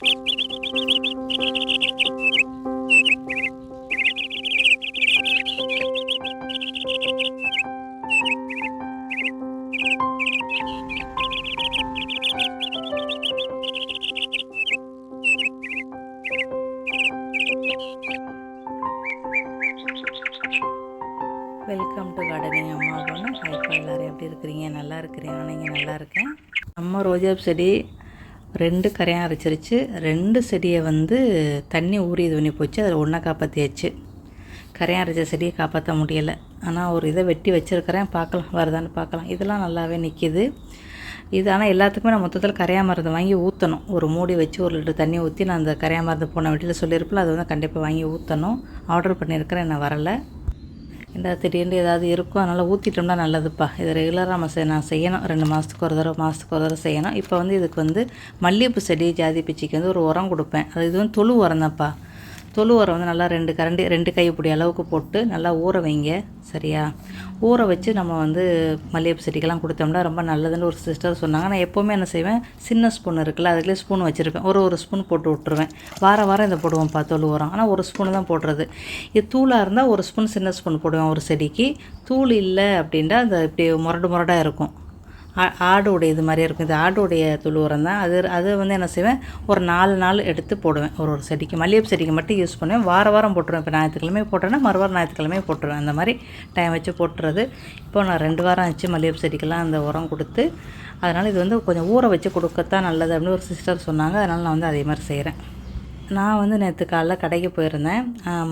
Welcome to gardening அம்மா பொண்ணு ஹைப்பா எல்லோரும் எப்படி இருக்கிறீங்க? நல்லா இருக்கிறீங்க நீங்கள் நல்லா இருக்கேன். அம்மா ரோஜா செடி ரெண்டு கரையான் அரைச்சிருச்சு. ரெண்டு செடியை வந்து தண்ணி ஊறி இது பண்ணி போச்சு. அதில் ஒன்றா காப்பாற்றியாச்சு கரையான் அரைச்ச செடியை காப்பாற்ற முடியலை. ஆனால் ஒரு இதை வெட்டி வச்சுருக்கிறேன். பார்க்கலாம். வருதான்னு பார்க்கலாம். இதெல்லாம் நல்லாவே நிற்கிது இது ஆனால் எல்லாத்துக்குமே நான் மொத்தத்தில் கரையா மருந்து வாங்கி ஊற்றணும் ஒரு மூடி வச்சு ஒரு லிட்டர் தண்ணி ஊற்றி நான் அந்த கரையா மருந்து போன வீட்டில் சொல்லியிருப்பில் அது வந்து கண்டிப்பாக வாங்கி ஊற்றணும் ஆர்டர் பண்ணியிருக்கிறேன். என்ன வரலை. இந்த திடீர்னு ஏதாவது இருக்கும்? அதனால் ஊற்றிட்டோம்னா நல்லதுப்பா. இது ரெகுலராக நம்ம செய் நான் செய்யணும். ரெண்டு மாதத்துக்கு ஒரு தடவை மாதத்துக்கு ஒரு தடவை செய்யணும். இப்போ வந்து இதுக்கு வந்து மல்லிகைப்பூ செடி ஜாதி பிச்சிக்கு வந்து ஒரு உரம் கொடுப்பேன். அது இது வந்து தொழு உரம் தான்ப்பா. தொழு உரம் வந்து நல்லா ரெண்டு கரண்டி ரெண்டு கைப்பிடி அளவுக்கு போட்டு நல்லா ஊற வைங்க. சரியா? ஊற வச்சு நம்ம வந்து மல்லிகைப்பூ செடிக்கெல்லாம் கொடுத்தோம்னா ரொம்ப நல்லதுன்னு ஒரு சிஸ்டர் சொன்னாங்க. நான் எப்போவுமே என்ன செய்வேன் சின்ன ஸ்பூன் இருக்குல்ல அதுக்குள்ளே ஸ்பூன் வச்சுருப்பேன். ஒரு ஒரு ஸ்பூன் போட்டு விட்ருவேன் வாரம் வாரம் இதை போடுவோம்ப்பா தொழு உரம். ஆனால் ஒரு ஸ்பூன் தான் போடுறது. இது தூளாக இருந்தால் ஒரு ஸ்பூன் சின்ன ஸ்பூன் போடுவேன் ஒரு செடிக்கு. தூள் இல்லை அப்படின்ட்டா அந்த இப்படி முரடு முரடாக இருக்கும். ஆடுடைய இது மாதிரியே இருக்கும். இது ஆடுடைய துளு உரம் தான். அது அது வந்து என்ன செய்வேன்? ஒரு நாலு நாள் எடுத்து போடுவேன். ஒரு ஒரு செடிக்கு மல்லிகைப்பூ செடிக்கு மட்டும் யூஸ் பண்ணுவேன். வார வாரம் போட்டுருவேன். இப்போ ஞாயிற்றுக்கிழமை போட்டேன்னா மறுவாரம் ஞாயிற்றுக்கிழமை போட்டுருவேன். அந்த மாதிரி டைம் வச்சு போட்டுறது. இப்போ நான் ரெண்டு வாரம் ஆச்சு மல்லிகைப்பூ செடிக்கெல்லாம் அந்த உரம் கொடுத்து. அதனால் இது வந்து கொஞ்சம் ஊற வச்சு கொடுக்கத்தான் நல்லது அப்படின்னு ஒரு சிஸ்டர் சொன்னாங்க. அதனால் நான் வந்து அதே மாதிரி செய்கிறேன் நான் வந்து நேற்று காலைல கடைக்கு போயிருந்தேன்.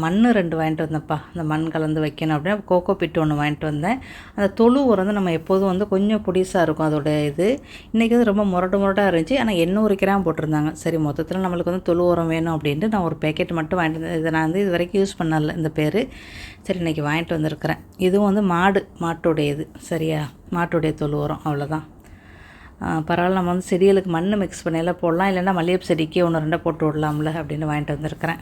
மண் ரெண்டு வாங்கிட்டு வந்தேன்ப்பா. அந்த மண் கலந்து வைக்கணும் அப்படின்னா கோகோ பிட்டு ஒன்று வாங்கிட்டு வந்தேன். அந்த தொழு உரம் வந்து நம்ம எப்போதும் வந்து கொஞ்சம் புடிசாக இருக்கும் அதோட இது. இன்றைக்கி வந்து ரொம்ப முரட்டு முரட்டாக இருந்துச்சு. ஆனால் எண்ணூறு கிராம் போட்டிருந்தாங்க. சரி மொத்தத்தில் நம்மளுக்கு வந்து தொழு உரம் வேணும் அப்படின்ட்டு நான் ஒரு பேக்கெட் மட்டும் வாங்கிட்டு வந்தேன். இதை நான் வந்து இது வரைக்கும் யூஸ் பண்ணல இந்த பேர். சரி இன்றைக்கி வாங்கிட்டு வந்திருக்கிறேன். இதுவும் வந்து மாடு மாட்டுடைய இது சரியா? மாட்டுடைய தொழு உரம். அவ்வளோதான் பரவாயில்ல நம்ம வந்து செடிகளுக்கு மண் மிக்ஸ் பண்ணியெல்லாம் போடலாம். இல்லைன்னா மல்லிகைப்பூ செடிக்கே ஒன்று ரெண்டாக போட்டு விடலாம்ல அப்படின்னு வாங்கிட்டு வந்திருக்கிறேன்.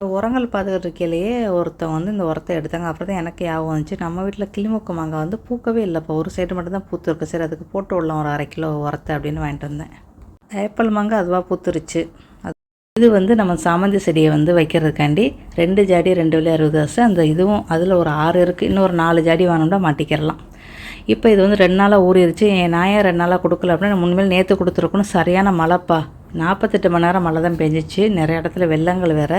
உரங்கள் பார்த்துக்கிட்டு ஒருத்தன் வந்து இந்த உரத்தை எடுத்தாங்க. அப்புறம் தான் எனக்கு ஞாபகம் வந்துச்சு. நம்ம வீட்டில் கிளிமொக்கு மாங்காய் வந்து பூக்கவே இல்லைப்பா ஒரு சைடு மட்டும்தான் பூத்துருக்கு. சரி அதுக்கு போட்டு விடலாம். ஒரு அரை கிலோ உரத்தை அப்படின்னு வாங்கிட்டு வந்தேன். ஏப்பல் மாங்காய் அதுவாக பூத்துருச்சு. அது இது வந்து நம்ம சாமந்தி செடியை வந்து வைக்கிறதுக்காண்டி ரெண்டு ஜாடி ரெண்டு விலை அறுபது வருஷம் அந்த இதுவும் அதில் ஒரு ஆறு இருக்குது இன்னும் ஒரு நாலு ஜாடி வாங்கினோம்னா மாட்டிக்கிறலாம். இப்போ இது வந்து ரெண்டு நாளாக ஊறிடுச்சு என் நான் ஏன் ரெண்டு நாளாக கொடுக்கல அப்படின்னா முன்மேல் நேற்று கொடுத்துருக்கணும். சரியான மழைப்பா. நாற்பத்தெட்டு மணி நேரம் மழை தான் பெஞ்சிச்சு. நிறைய இடத்துல வெள்ளங்கள் வேறு.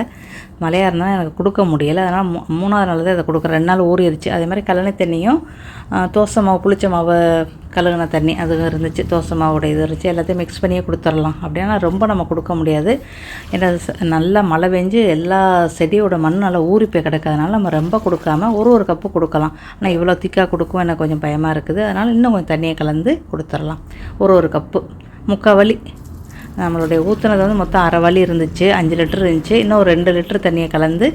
மழையாக இருந்தால் எனக்கு கொடுக்க முடியலை. அதனால் மூ மூணாவது நாள் தான் இதை கொடுக்குறேன். ரெண்டு நாள் ஊறிடுச்சு அதே மாதிரி கல்லணை தண்ணியும் தோசை மாவு புளிச்ச மாவு கழுகுன தண்ணி அது இருந்துச்சு. தோசை மாவோட இது இருந்துச்சு. எல்லாத்தையும் மிக்ஸ் பண்ணியே கொடுத்துடலாம். அப்படின்னா ரொம்ப நம்ம கொடுக்க முடியாது. ஏன்னா நல்லா மழை பெஞ்சு எல்லா செடியோட மண் நல்லா ஊறி போய் கிடக்கிறதுனால நம்ம ரொம்ப கொடுக்காம ஒரு ஒரு கப்பு கொடுக்கலாம். ஆனால் இவ்வளோ திக்காக கொடுக்கும். எனக்கு கொஞ்சம் பயமாக இருக்குது. அதனால் இன்னும் கொஞ்சம் தண்ணியை கலந்து கொடுத்துடலாம். ஒரு ஒரு கப்பு. முக்கால் வலி. நம்மளுடைய ஊற்றுனது வந்து மொத்தம் அரை வலி இருந்துச்சு அஞ்சு லிட்டர் இருந்துச்சு. இன்னும் ஒரு ரெண்டு லிட்டர் தண்ணியை கலந்து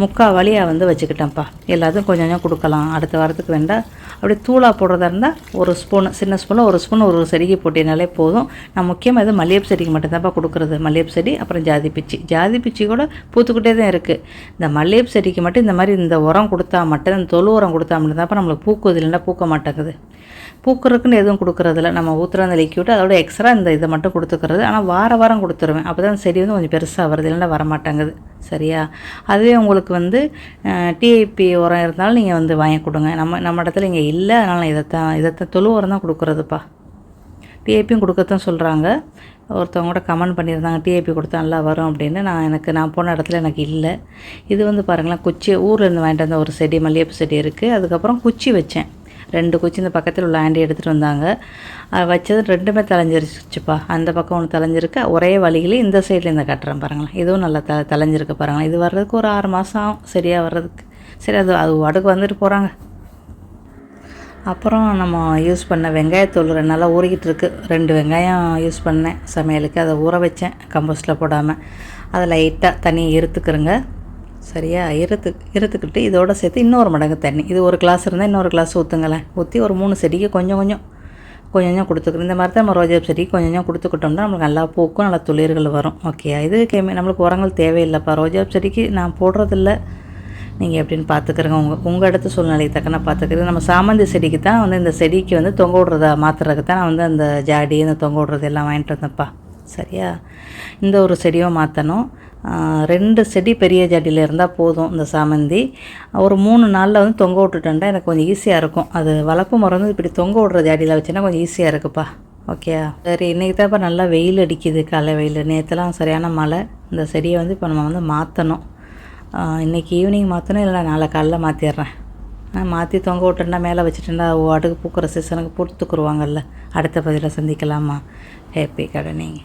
முக்கால் வலியாக வந்து வச்சுக்கிட்டேன்ப்பா. எல்லாத்துக்கும் கொஞ்சம் கொஞ்சம் கொடுக்கலாம். அடுத்த வாரத்துக்கு வேண்டாம் அப்படியே தூளாக போடுறதா இருந்தால் ஒரு ஸ்பூன் சின்ன ஸ்பூனில் ஒரு ஸ்பூன் ஒரு செடிக்கு போட்டினாலே போதும். நான் முக்கியமாக இது மல்லிகைப்பூ செடிக்கு மட்டும்தான்ப்பா கொடுக்குறது. மல்லிகைப்பூ செடி அப்புறம் ஜாதி பிச்சி. ஜாதி பிச்சி கூட பூத்துக்கிட்டே தான் இருக்குது இந்த மல்லிகைப்பூ செடிக்கு மட்டும் இந்த மாதிரி இந்த உரம் கொடுத்தா மட்டும் இந்த தொழு உரம் கொடுத்தா மட்டும்தான்ப்பா நம்மளுக்கு பூக்குது இல்லைன்னா பூக்க மாட்டேங்குது. பூக்கிறதுக்குன்னு எதுவும் கொடுக்குறதில்ல. நம்ம ஊற்றுற அந்த லிக்யூட் அதோட எக்ஸ்ட்ரா இந்த இதை மட்டும் கொடுத்துக்கிறது. ஆனால் வார வாரம் கொடுத்துருவேன். அப்போ தான் செடி வந்து கொஞ்சம் பெருசாக வருது. இல்லைன்னா வரமாட்டேங்குது. சரியா? அதுவே உங்களுக்கு வந்து டிஐபி உரம் இருந்தாலும் நீங்கள் வந்து வாங்கி கொடுங்க. நம்ம நம்ம இடத்துல இங்கே இல்லை. அதனால் நான் இதைத்தான் இதைத்தான் தொழு உரம் தான் கொடுக்குறதுப்பா. டிஏபியும் கொடுக்கத்தான் சொல்கிறாங்க ஒருத்தவங்க கூட கமெண்ட் பண்ணியிருந்தாங்க. டிஏபி கொடுத்தா நல்லா வரும் அப்படின்னு. நான் எனக்கு நான் போன இடத்துல எனக்கு இல்லை. இது வந்து பாருங்களேன் குச்சி ஊர்லேருந்து வாங்கிட்டு வந்த ஒரு செடி மல்லிகைப்பூ செடி இருக்குது அதுக்கப்புறம் குச்சி வச்சேன். ரெண்டு குச்சி இந்த பக்கத்தில் உள்ள ஆண்டி எடுத்துகிட்டு வந்தாங்க. வச்சது ரெண்டுமே தலைஞ்சிருச்சுப்பா அந்த பக்கம் ஒன்று தலைஞ்சிருக்கு ஒரே வழியிலே இந்த சைடில் இந்த கட்டுறேன் பாருங்களேன். இதுவும் நல்லா த தலைஞ்சிருக்கு பாருங்களேன். இது வர்றதுக்கு ஒரு ஆறு மாதம் ஆகும். சரியாக வர்றதுக்கு. சரி அது அது அடுக்கு வந்துட்டு போகிறாங்க அப்புறம் நம்ம யூஸ் பண்ண வெங்காயத்தூள் ரெண்டு நாளாக ஊறிக்கிட்டு இருக்குது ரெண்டு வெங்காயம் யூஸ் பண்ணேன். சமையலுக்கு. அதை ஊற வச்சேன். கம்போஸ்டில் போடாமல் அதை லைட்டாக தனியாக இருத்துக்கிறேங்க சரியா? இறத்து இறத்துக்கிட்டு இதோட சேர்த்து இன்னொரு மடங்கு தண்ணி. இது ஒரு கிளாஸ் இருந்தால் இன்னொரு கிளாஸ் ஊற்றுங்களேன் ஊற்றி ஒரு மூணு செடிக்கு கொஞ்சம் கொஞ்சம் கொஞ்சம் கொஞ்சம் கொடுத்துக்கிறோம் இந்த மாதிரி தான் நம்ம ரோஜா செடிக்கு கொஞ்சம் கொஞ்சம் கொடுத்துக்கிட்டோம்னா நம்மளுக்கு நல்லா பூக்கும் நல்லா துளிர்கள் வரும். ஓகே இது கெமி நம்மளுக்கு உரங்கள் தேவையில்லைப்பா. ரோஜா செடிக்கு நான் போடுறதில்ல. நீங்கள் எப்படின்னு பார்த்துக்கிறங்க. உங்கள் உங்கள் இடத்து சூழ்நிலைக்கு தக்கன பார்த்துக்கிறது. நம்ம சாமந்தி செடிக்கு தான் வந்து இந்த செடிக்கு வந்து தொங்க விடுறதா மாற்றுறதுக்கு தான் நான் வந்து அந்த ஜாடி இந்த தொங்க விடுறது எல்லாம் வாங்கிட்டு வந்தேன்ப்பா. சரியா? இந்த ஒரு செடியும் மாற்றணும் ரெண்டு செடி பெரிய ஜடியில் இருந்தால் போதும் இந்த சாமந்தி. ஒரு மூணு நாளில் வந்து தொங்க விட்டுட்டேன்டா எனக்கு கொஞ்சம் ஈஸியாக இருக்கும். அது வளர்ப்பு முறை வந்து இப்படி தொங்க விட்ற ஜடியில் வச்சுன்னா கொஞ்சம் ஈஸியாக இருக்குப்பா. ஓகே சரி இன்றைக்கி தான் இப்போ நல்லா வெயில் அடிக்குது காலை வெயில். நேற்றுலாம் சரியான மழை. இந்த செடியை வந்து இப்போ நம்ம வந்து மாற்றணும் இன்றைக்கி ஈவினிங் மாற்றணும் இல்லை நாளை காலைல மாற்றிடுறேன் மாற்றி தொங்க விட்டுண்டா மேலே வச்சுட்டேன்னா அடுக்கு பூக்கிற சீசனுக்கு பூத்துக்குருவாங்கல்ல. அடுத்த பதிவில் சந்திக்கலாமா? ஹேப்பி கடனிங்